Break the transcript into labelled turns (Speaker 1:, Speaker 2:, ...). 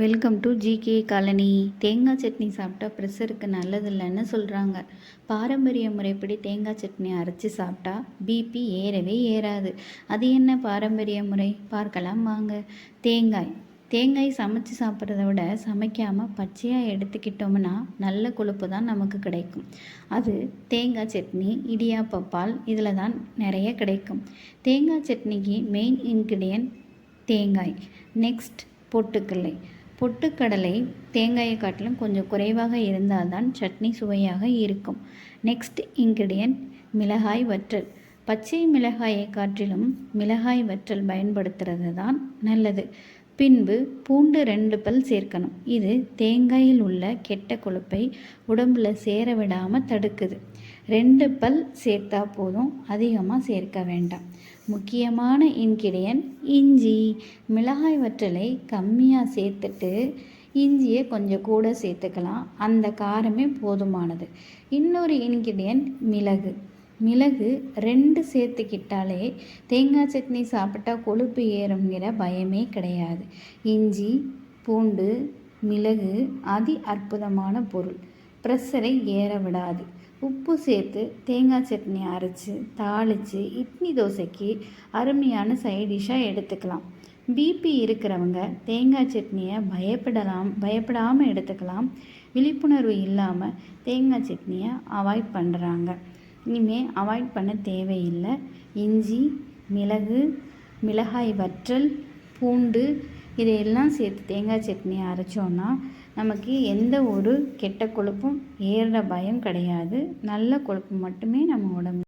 Speaker 1: Welcome to GK colony தேங்காய் சட்னி சாப்பிட்டா ப்ரெஷருக்கு நல்லதில்லைன்னு சொல்கிறாங்க பாரம்பரிய முறைப்படி தேங்காய் சட்னி அரைச்சி சாப்பிட்டா பிபி ஏறவே ஏறாது. அது என்ன பாரம்பரிய முறை? பார்க்கலாம் வாங்க. தேங்காய். தேங்காய் சமைச்சு சாப்பிட்றத விட சமைக்காமல் பச்சையாக எடுத்துக்கிட்டோம்னா நல்ல கொழுப்பு தான் நமக்கு கிடைக்கும். அது தேங்காய் சட்னி இடியாப்ப பால் இதில் தான் நிறைய கிடைக்கும். தேங்காய் சட்னிக்கு மெயின் இன்க்ரீடியன்ட் தேங்காய். நெக்ஸ்ட் பொட்டுக்கடலை. பொட்டுக்கடலை தேங்காயை காட்டிலும் கொஞ்சம் குறைவாக இருந்தால் தான் சட்னி சுவையாக இருக்கும். நெக்ஸ்ட் இன்க்ரீடியன்ட் மிளகாய் வற்றல். பச்சை மிளகாயை காட்டிலும் மிளகாய் வற்றல் பயன்படுத்துறது தான் நல்லது. பின்பு பூண்டு ரெண்டு பல் சேர்க்கணும். இது தேங்காயில் உள்ள கெட்ட கொழுப்பை உடம்புல சேர விடாமல் தடுக்குது. ரெண்டு பல் சேர்த்தா போதும் அதிகமாக சேர்க்க வேண்டாம். முக்கியமான இன்கிரியன் இஞ்சி. மிளகாய் வற்றலை கம்மியாக சேர்த்துட்டு இஞ்சியை கொஞ்சம் கூட சேர்த்துக்கலாம். அந்த காரமே போதுமானது. இன்னொரு இன்கிடியன் மிளகு. மிளகு ரெண்டு சேர்த்துக்கிட்டாலே தேங்காய் சட்னி சாப்பிட்டா கொழுப்பு ஏறுங்கிற பயமே கிடையாது. இஞ்சி பூண்டு மிளகு அதி அற்புதமான பொருள். ப்ரெஷரை ஏற விடாது. உப்பு சேர்த்து தேங்காய் சட்னி அரைச்சி தாளித்து இட்லி தோசைக்கு அருமையான சைடிஷ்ஷாக எடுத்துக்கலாம். பிபி இருக்கிறவங்க தேங்காய் சட்னியை பயப்படலாம் பயப்படாமல் எடுத்துக்கலாம். விழிப்புணர்வு இல்லாமல் தேங்காய் சட்னியை அவாய்ட் பண்ணுறாங்க இனிமேல் அவாய்ட் பண்ண தேவையில்லை. இஞ்சி மிளகு மிளகாய் வற்றல் பூண்டு இதையெல்லாம் சேர்த்து தேங்காய் சட்னி அரைச்சோன்னா நமக்கு எந்த ஒரு கெட்ட கொழுப்பும் ஏறுற பயம் கிடையாது. நல்ல கொழுப்பு மட்டுமே நம்ம உடம்பு